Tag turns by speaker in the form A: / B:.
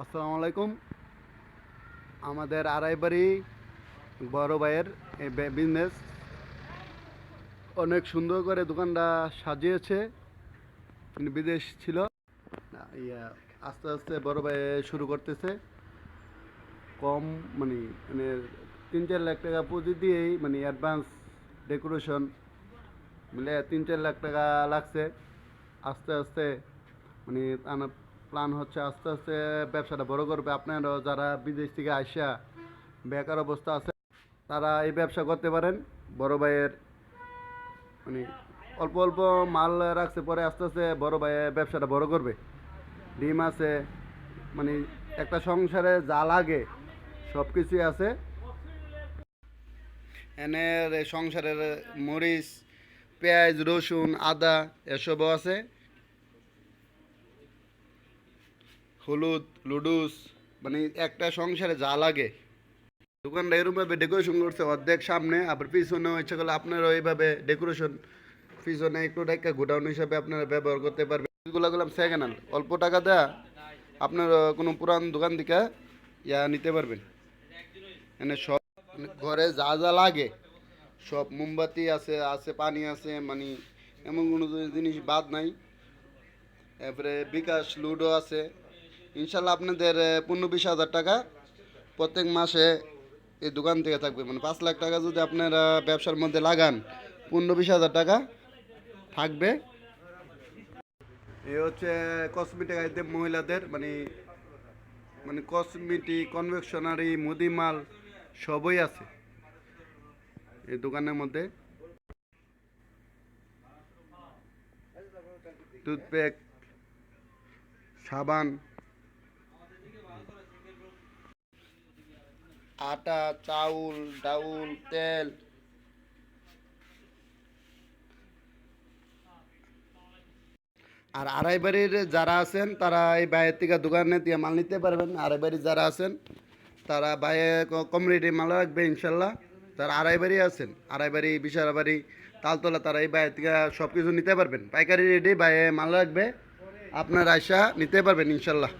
A: আসসালামু আলাইকুম। আমাদের আড়াইবাড়ি বড় ভাইয়ের বিজনেস অনেক সুন্দর করে দোকানটা সাজিয়েছে। তিনি বিদেশ ছিল। ইয়া, আস্তে আস্তে বড় ভাই শুরু করতেছে। কম মানে মানে তিন চার লাখ টাকা পুঁজি দিয়েই মানে অ্যাডভান্স ডেকোরেশন মিলে তিন চার লাখ টাকা লাগছে। আস্তে আস্তে মানে আনা- প্ল্যান হচ্ছে আস্তে আস্তে ব্যবসাটা বড় করবে। আপনারা যারা বিদেশ থেকে আসা বেকার অবস্থা আছে, তারা এই ব্যবসা করতে পারেন। বড় ভাইয়ের মানে অল্প অল্প মাল রাখছে, পরে আস্তে আস্তে বড় ভাইয়ের ব্যবসাটা বড় করবে। ডিম আছে মানে একটা সংসারে যা লাগে সব কিছুই আছে এনের সংসারের মরিচ, পেঁয়াজ, রসুন, আদা, এসবও আছে। হলুদ, লুডুস মানে একটা সংসারে যা লাগে। দোকানটা এরকমভাবে ডেকোরেশন করছে, অর্ধেক সামনে, আবার পিছনেও ইচ্ছা করলে আপনারা এইভাবে ডেকোরেশন পিছনে একটু একটা গোডাউন হিসাবে আপনারা ব্যবহার করতে পারবেন। এগুলো গেলাম সেকেন্ড হ্যান্ড অল্প টাকা দেয়া আপনার কোনো পুরান দোকান থেকে ইয়া নিতে পারবেন। মানে সব ঘরে যা যা লাগে, সব মোমবাতি আছে আছে পানি আছে মানে এমন কোনো জিনিস বাদ নাই। তারপরে বিকাশ লুডো আছে। ইনশাল্লাহ আপনাদের পনেরো বিশ হাজার টাকা প্রত্যেক মাসে এই দোকান থেকে থাকবে। মানে পাঁচ লাখ টাকা যদি আপনারা ব্যবসার মধ্যে লাগান, পনেরো বিশ হাজার টাকা থাকবে। এই হচ্ছে কসমেটিক আইটেম মহিলাদের মানে মানে কসমেটিক কনভেকশনারি মুদিমাল, সবই আছে এই দোকানের মধ্যে। টুথপেক সাবান আটা, চাউল, ডাউল, তেল। আর আড়াই বাড়ির যারা আছেন, তারা এই বাইরের থেকে দোকানে দিয়ে মাল নিতে পারবেন। আড়াই বাড়ির যারা আছেন, তারা বাইরে কমিউনিটি মাল রাখবে, ইনশাল্লাহ। তারা আড়াই বাড়ি আছেন, আড়াই বাড়ি বিশারা বাড়ি, তালতলা, তারা এই বাইরে থেকে সব কিছু নিতে পারবেন। পাইকারি রেডি বাইরে মাল রাখবে। আপনার আয়সা নিতে পারবেন, ইনশাল্লাহ।